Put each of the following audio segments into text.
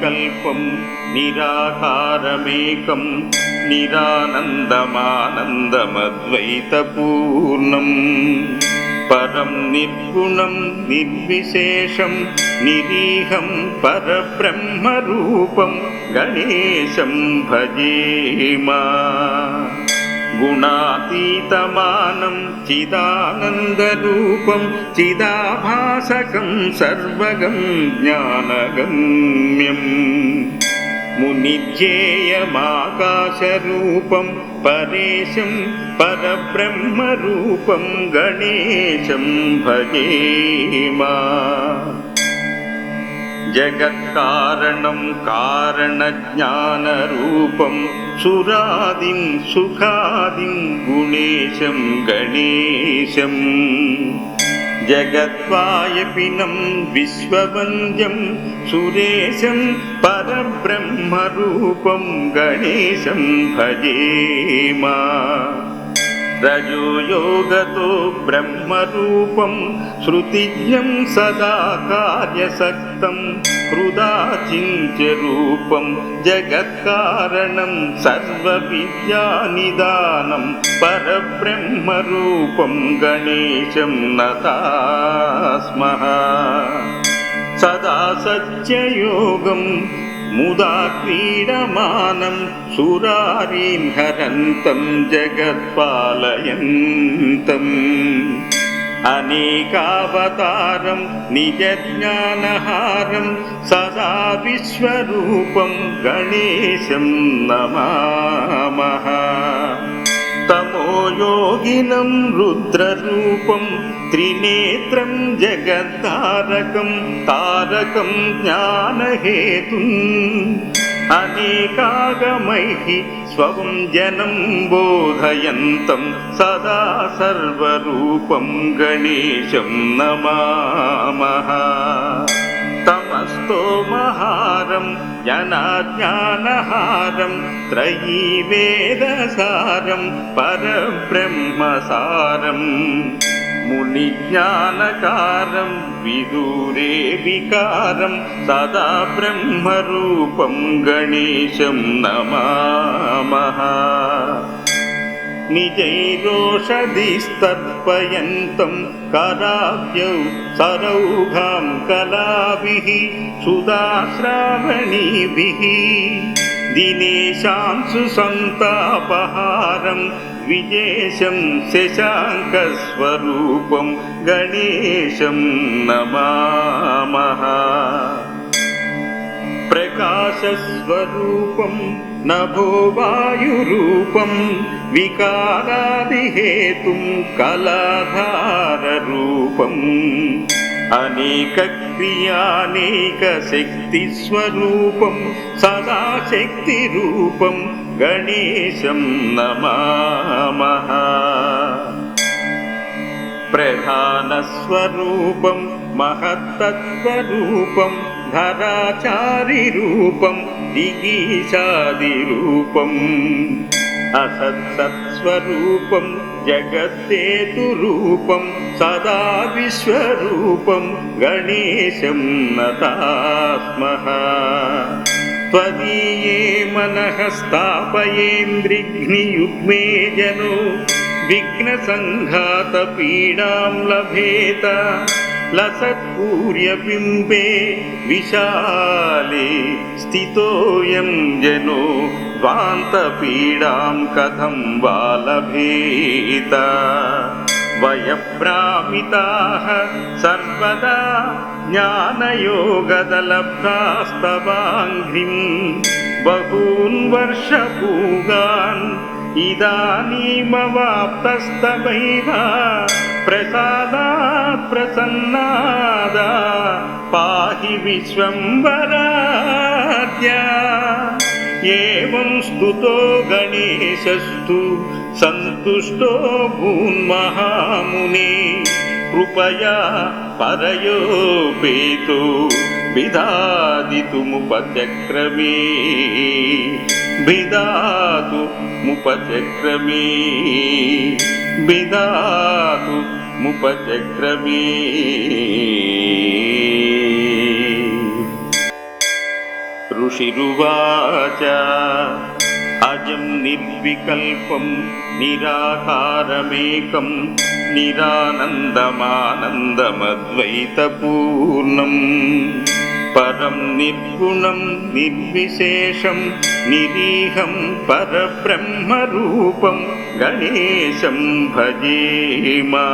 నిర్వికల్పం నిరాకారమేకం నిరానందమానందమద్వైతపూర్ణం. పరం నిర్గుణం నిర్విశేషం నిరీహం పరబ్రహ్మరూపం గణేశం భజేమా. गुणातीतमानं चिदानन्दरूपं चिदाभासकं सर्वगं ज्ञानगम्यम् मुनिध्येयमाकाशरूपं परेशं परब्रह्मरूपं गणेशं भजेमा जगत्कारणं कारणज्ञानरूपं सुरादिं सुखादिं गुणेशं गणेशम् जगद्वायपिनं विश्ववन्दं सुरेशं परब्रह्मरूपं गणेशं भजेम రజోయోగతో బ్రహ్మరూపం శృతిజ్ఞం సదా కార్యసక్తం హృదాచింత్య రూపం జగత్కారణం సర్వవిద్యానిదానం పరబ్రహ్మరూపం గణేశం నతాస్మః సదా సత్యయోగం मुदा क्रीडमानं सुरारीं हरन्तं जगत्पालयन्तम् अनेकावतारं निजज्ञानहारं सदा विश्वरूपं गणेशं नमामः తమోయోగినం రుద్రరూపం త్రినేత్రం జగద్ధారకం తారకం జ్ఞానహేతుం. అనేకాగమైః స్వం జనం బోధయంతం సదా సర్వరూపం గణేశం నమామః తమస్తోమహారం జనాజ్ఞానహారం త్రయీ వేదసారం పరబ్రహ్మసారం. మునిజ్ఞానకారం విదూరే వికారం సదా బ్రహ్మరూపం గణేశం నమామః నిజైరోషధిస్తర్పయంతం కరాబ్జౌ సరౌఘాం కలాభిः సుధాశ్రావణీభిः దినేశాంశు సంతాపహారం విజేశం శశాంకస్వరూపం గణేశం నమామః ప్రకాశస్వరూపం నభో వాయురూపం వికారాదిహేతుం కళాధారరూపం అనేక క్రియానేక శక్తి స్వరూపం సదా శక్తి రూపం గణేశం నమామః ప్రధానస్వరూపం మహత్తత్వరూపం ధరాచారిరూపం దిగీశాదిరూపం అసత్సత్స్వరూపం జగత్తేతురూపం సదా విశ్వరూపం గణేశం నతాస్మః त्वदीये मनः स्थापयेन्द्रिघ्नियुग्मे जनो विघ्नसङ्घातपीडां लभेत लसत्पूर्यबिम्बे विशाले स्थितोऽयं जनो ध्वान्तपीडां कथं वा लभेत वयभ्रामिताः सर्वदा ज्ञानयोगदलभ्रास्तवाङ्घ्रिं बहून् वर्षपूगान् इदानीमवाप्तस्तवैव ప్రసాద ప్రసన్నాద? పాహి విశ్వంబరాద్య ఏం స్థుతో గణేశస్తు సంతుష్టో భూన్మహాముని కృపయా పరయోపేతో విధాదితుముపచక్రమే విధాతు ముపచక్రమే. విధాతు मुपचक्रमे ऋषिरुवाच अजं निर्विकल्पं निराकारमेकं निरानन्दमानन्दमद्वैतपूर्णम् परं निर्गुणं निर्विशेषं निरीहं परब्रह्मरूपं गणेशं भजेमा।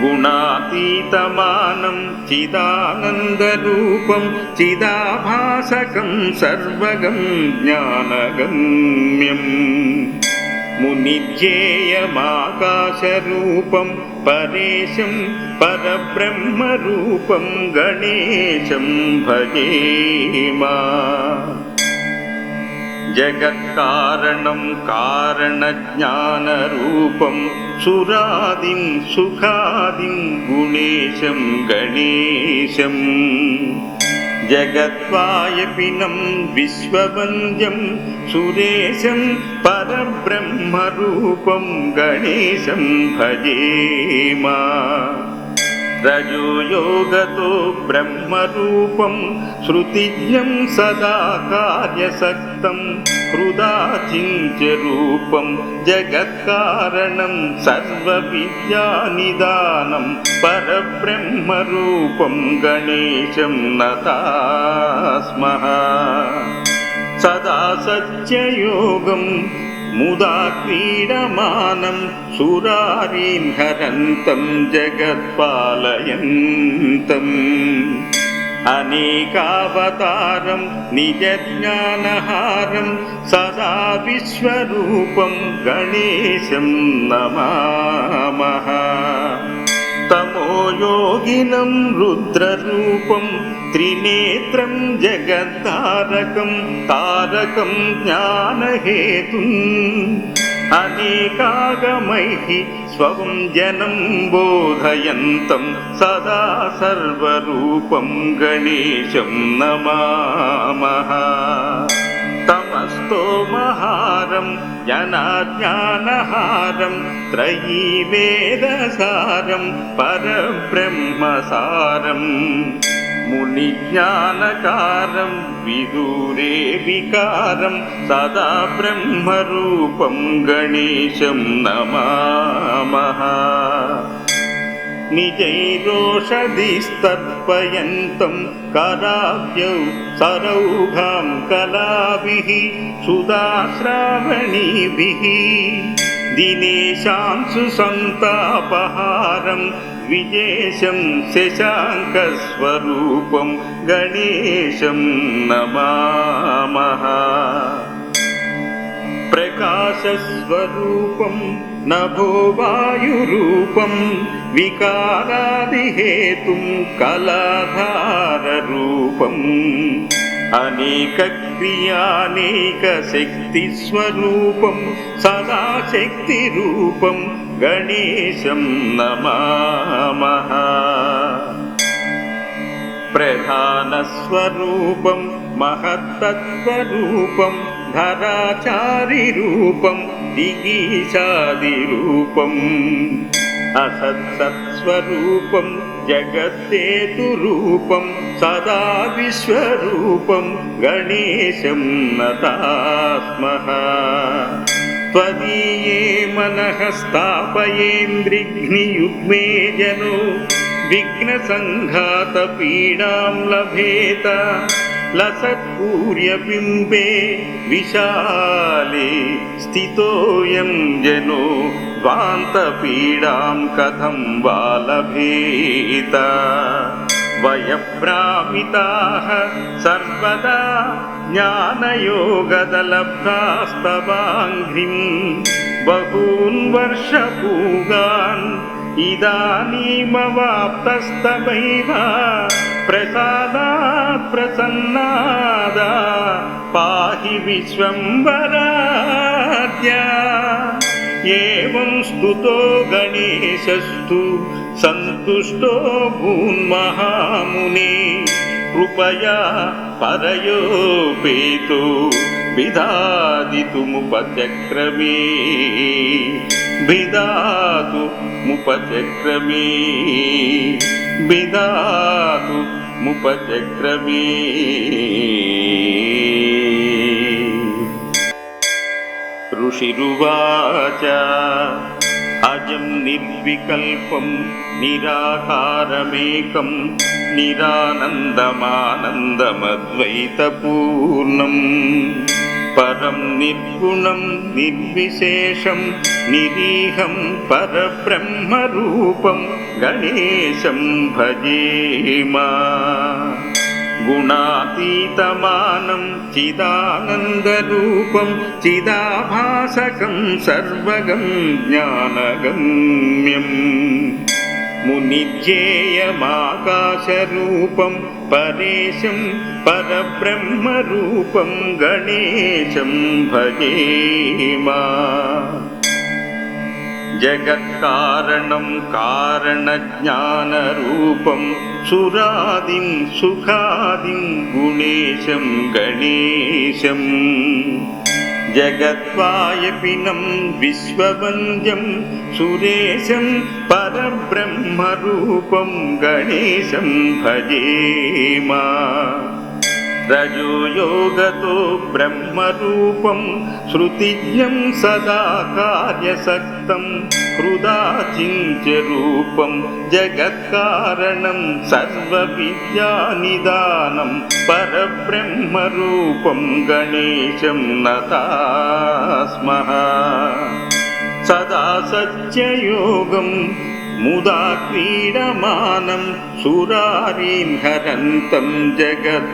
गुणातीतमानं चिदानन्दरूपं चिदाभासकं सर्वगं ज्ञानगम्यम् मुनिध्येयमाकाशरूपं परेशं परब्रह्मरूपं गणेशं भजेमा जगत्कारणं कारणज्ञानरूपं सुरादिं सुखादिं गुणेशं गणेशम् जगत्वायपिनं विश्ववन्द्यं सुरेशं परब्रह्मरूपं गणेशं भजेमा रजोयोगतो ब्रह्मरूपं श्रुतिज्ञं सदा कार्यसक्तं हृदाचिन्त्यरूपं जगत्कारणं सर्वविद्यानिदानं परब्रह्मरूपं गणेशं नता स्मः सदा सत्ययोगं मुदा क्रीडमानं सुरारीन् हरन्तं जगत्पालयन्तम् अनेकावतारं निजज्ञानहारं सदा विश्वरूपं गणेशं नमामः तमोयोगिनं रुद्ररूपं त्रिनेत्रं जगद्धारकं तारकं ज्ञानहेतुम् अनेकागमैः स्वं जनं बोधयन्तं सदा सर्वरूपं गणेशं नमामः तमस्तोमहारं जनाज्ञानहारं त्रयीवेदसारं परब्रह्मसारम् मुनिज्ञानकारं विदूरे विकारं सदा ब्रह्मरूपं गणेशं नमामः निजैरोषधिस्तर्पयन्तं कराब्जौ सरौघां कलाभिः सुधाश्रावणीभिः दिनेशांसु सन्तापहारं विजेशं शशाङ्कस्वरूपं गणेशं नमामः प्रकाशस्वरूपं नभो वायुरूपं विकारादिहेतुं कलाधाररूपम् अनेकक्रियानेकशक्तिस्वरूपं सदा शक्तिरूपं गणेशं नमामः प्रधानस्वरूपं महत्तत्त्वरूपं धराचारिरूपं दिगीशादिरूपम् असत्सत्स्वरूपं जगत्तेतुरूपं सदा विश्वरूपं गणेशं नतास्मः त्वदीये मनः स्थापयेन्द्रिघ्नियुग्मे जनो विघ्नसङ्घातपीडां लभेत लसत्पूर्यबिम्बे विशाले स्थितोऽयं जनो ध्वान्तपीडां कथं वा लभेत वयभ्रामिताः सर्वदा ज्ञानयोगदलभ्रास्तवाङ्घ्रिं बहून् वर्षपूगान् इदानीमवाप्तस्तमैव ప్రసాదాత్ ప్రసన్నాద పాహి విశ్వంబరాద్య ఏం స్థుతో గణేశస్తు సుష్టో భూన్మహాముని కృపయా పరయోపేతో విధాదితుముపచక్రవే విదాతు ముపచక్రమే. విదాతు ముపచక్రమే. ఋషిరువాచ అజం నిర్వికల్పం నిరాకారమేకం నిరానందమానందమద్వైతపూర్ణం. परं निर्गुणं निर्विशेषं निरीहं परब्रह्मरूपं गणेशं भजेमा गुणातीतमानं चिदानन्दरूपं चिदाभासकं सर्वगं ज्ञानगम्यम्। मुनिध्येयमाकाशरूपं परेशं परब्रह्मरूपं गणेशं भजे जगत्कारणं कारणज्ञानरूपं सुरादिं सुखादिं गुणेशं गणेशम्। జగద్వాయపినం విశ్వవంద్యం సురేశం పరబ్రహ్మరూపం గణేశం భజేమా రజోయోగతో బ్రహ్మరూపం శృతిజ్ఞం సదా కార్యసక్తం హృదాచించరూపం జగత్కారణం సర్వవిద్యానిదానం పరబ్రహ్మరూపం గణేశం నతాస్మః సదా సత్యయోగం ముదా క్రీడమానం సురారీం హరంతం జగత్పాలయంతం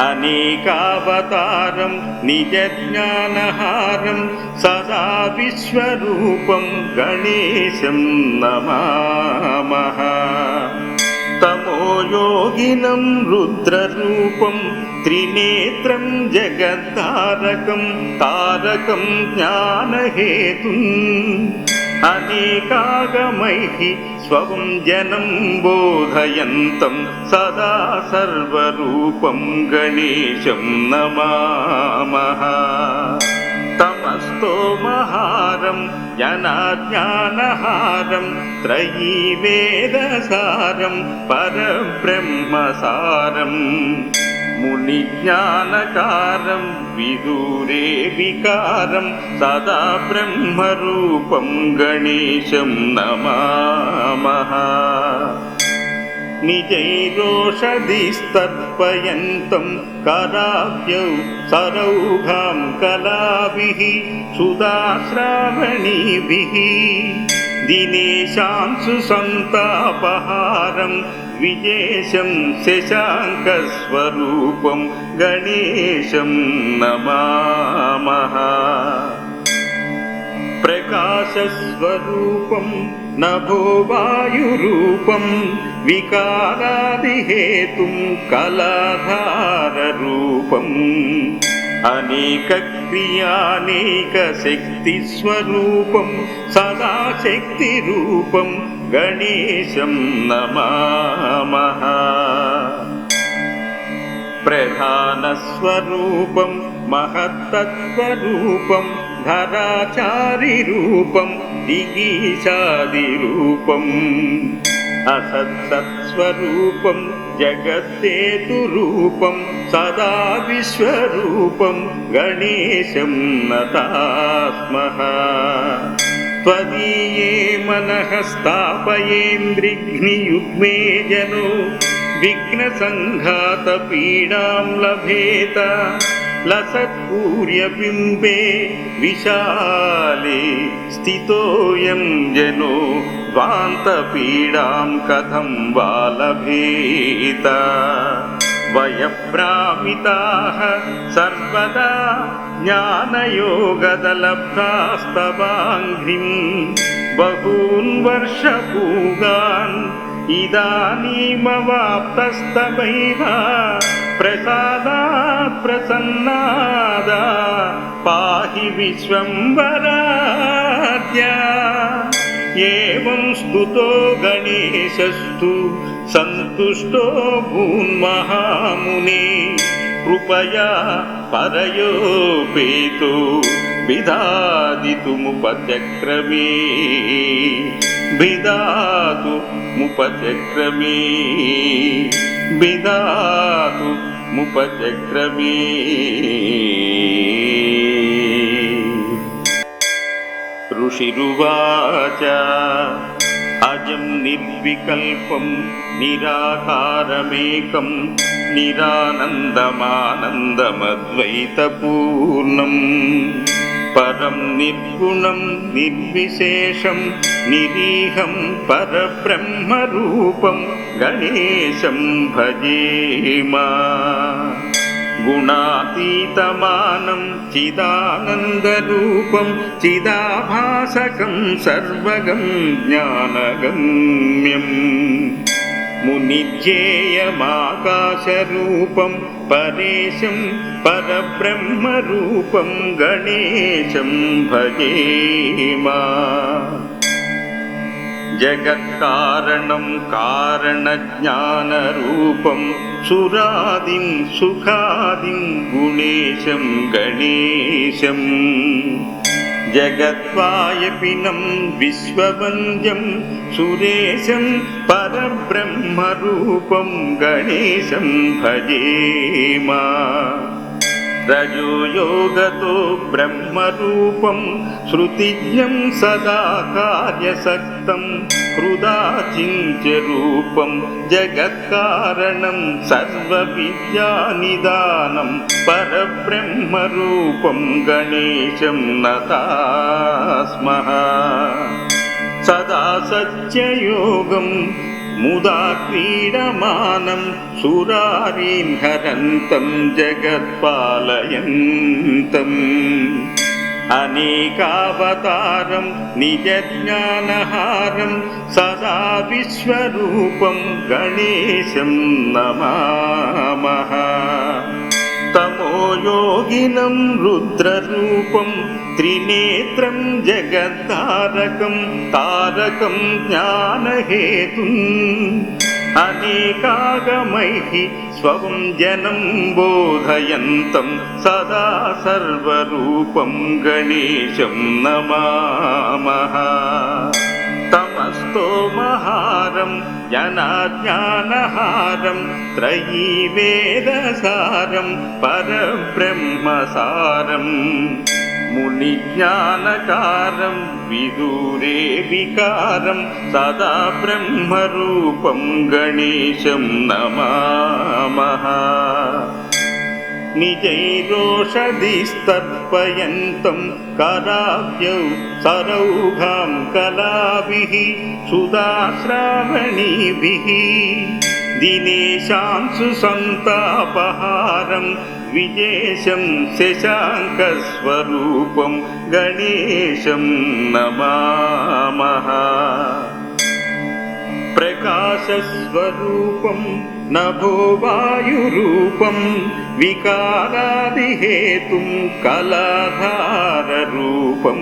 అనేకావతారం నిజ జ్ఞానహారం సదా విశ్వరూపం గణేశం నమామః తమోయోగినం రుద్రరూపం త్రినేత్రం జగద్ధారకం తారకం జ్ఞానహేతుం. అనేకాగమైః స్వం జనం బోధయంతం సదా సర్వరూపం గణేశం నమామః తమస్తోమహారం జనాజ్ఞానహారం త్రయీ వేదసారం పరబ్రహ్మసారం మునిజ్ఞానకారం విదూరే వికారం సదా బ్రహ్మరూపం గణేశం నమామః నిజైరోషధిస్తర్పయంతం కరాభ్యౌ సరౌఘాం కలాభిः సుధాశ్రావణీభిः దినేశాంశు సంతాపహారం విజేశం శశాంకస్వరూపం గణేశం నమామః ప్రకాశస్వరూపం నభో వాయురూపం వికారాదిహేతుం కళాధారరూపం. అనేక క్రియానేక శక్తి స్వరూపం సదా శక్తి రూపం గణేశం నమామః ప్రధానస్వరూపం మహత్తత్వరూపం ధరాచారిరూపం దిగీశాదిరూపం అసత్సత్స్వరూపం జగత్తేతురూపం సదా విశ్వరూపం గణేశం నతాస్మః त्वदीये मनः स्थापयेन्द्रिघ्नियुग्मे जनो विघ्नसङ्घातपीडां लभेत लसत्पूर्यबिम्बे विशाले स्थितोऽयं जनो ध्वान्तपीडां कथं वा लभेत? वयभ्रामिताः सर्वदा ज्ञानयोगदलभ्रास्तवाङ्घ्रिं बहून् वर्षपूगान् ఇదానీమవాప్తస్తమైవ ప్రసాదా ప్రసన్నాద పాహి విశ్వంబరాద్య ఏం స్థుతో గణేశస్తు సంతుష్టో భూన్మహాముని కృపయా పరయోపేతో విధాదితుముపచక్రమే విధాతు ముపచక్రమే. బిదాతు ముపచక్రమే. ఋషిరువాచ అజం నిర్వికల్పం నిరాకారమేకం నిరానందమానందమద్వైతపూర్ణం. परं निर्गुणं निर्विशेषं निरीहं परब्रह्मरूपं गणेशं भजेमा। गुणातीतमानं चिदानन्दरूपं चिदाभासकं सर्वगं ज्ञानगम्यम्। मुनिज्येयमाकाशरूपं परेशं परब्रह्मरूपं गणेशं भजे मा जगत्कारणं कारणज्ञानरूपं सुरादिं सुखादिं गुणेशं गणेशम्। జగద్వాయపినం విశ్వవంద్యం సురేశం పరబ్రహ్మరూపం గణేశం భజేమా. రజోయోగతో బ్రహ్మరూపం శృతిజ్ఞం సదా కార్యసక్తం హృదా చింత్యరూపం జగత్కారణం సర్వవిద్యానిదానం పరబ్రహ్మరూపం గణేశం నతాస్మః సదా മുദാത്മീഡമാനം സുരാരീൻ ഹരന്തം ജഗത്പാലയന്തം अनेकावतारं निजज्ञानहारं सदा विश्वरूपं गणेशं नमामः తమోయోగినం రుద్రరూపం త్రినేత్రం జగద్ధారకం తారకం జ్ఞానహేతుం. అనేకాగమైః స్వం జనం బోధయంతం सदा सर्वरूपं గణేశం నమామః తమస్తోమహారం జనాజ్ఞానహారం త్రయీ వేదసారం పరబ్రహ్మసారం మునిజ్ఞానకారం విదూరే వికారం సదా బ్రహ్మరూపం గణేశం నమామః నిజైరోషధిస్తర్పయంతం కరాబ్జౌ సరౌఘాం కలాభిः సుధాశ్రావణీభిः దినేశాంశు సంతాపహారం విజేశం శశాంకస్వరూపం గణేశం నమామః ప్రకాశస్వరూపం నభో వాయురూపం వికారాదిహేతుం కళాధారరూపం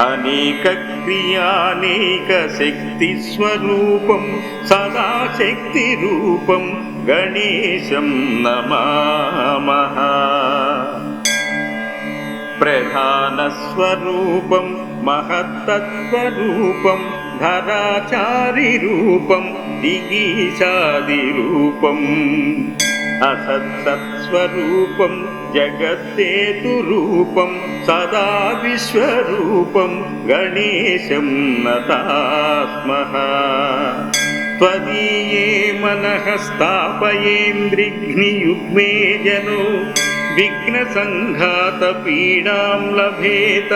అనేక క్రియానేక శక్తి స్వరూపం. సదా శక్తి రూపం. గణేశం నమామః ప్రధానస్వరూపం असत्सत्स्वरूपं जगत्सेतुरूपं सदा विश्वरूपं गणेशं नतास्मः त्वदीये मनः स्थापयेन्द्रिघ्नियुग्मे जनो विघ्नसङ्घातपीडां लभेत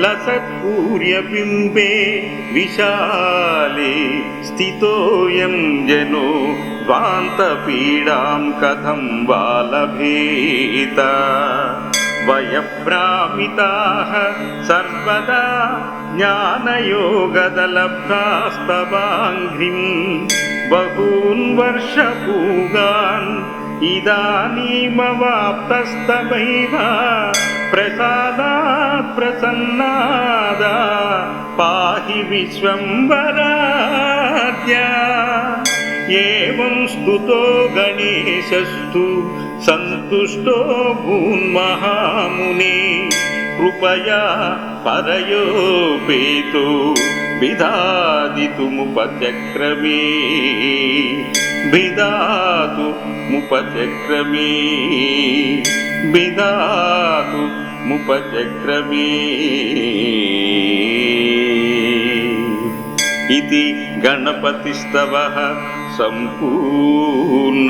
लसत्पूर्यबिम्बे विशाले स्थितोऽयं जनो ध्वान्तपीडां कथं वा लभेत? वयभ्रामिताः सर्वदा ज्ञानयोगदलब्धास्तवाङ्घ्रिम् बहून् वर्षपूगान् ఇదానీమవాప్తస్తమైవ ప్రసాదా ప్రసన్నాద పాహి విశ్వంబరాద్యా. ఏం స్థుతో గణేశస్తు సుష్టో భూన్మహాముని కృపయా పరయోపేతో విధాదితుముపత్యక్రమే విదాతు ముపచక్రమే. విదాతు ముపచక్రమే. ఇది గణపతిస్తవ సంపూర్ణ.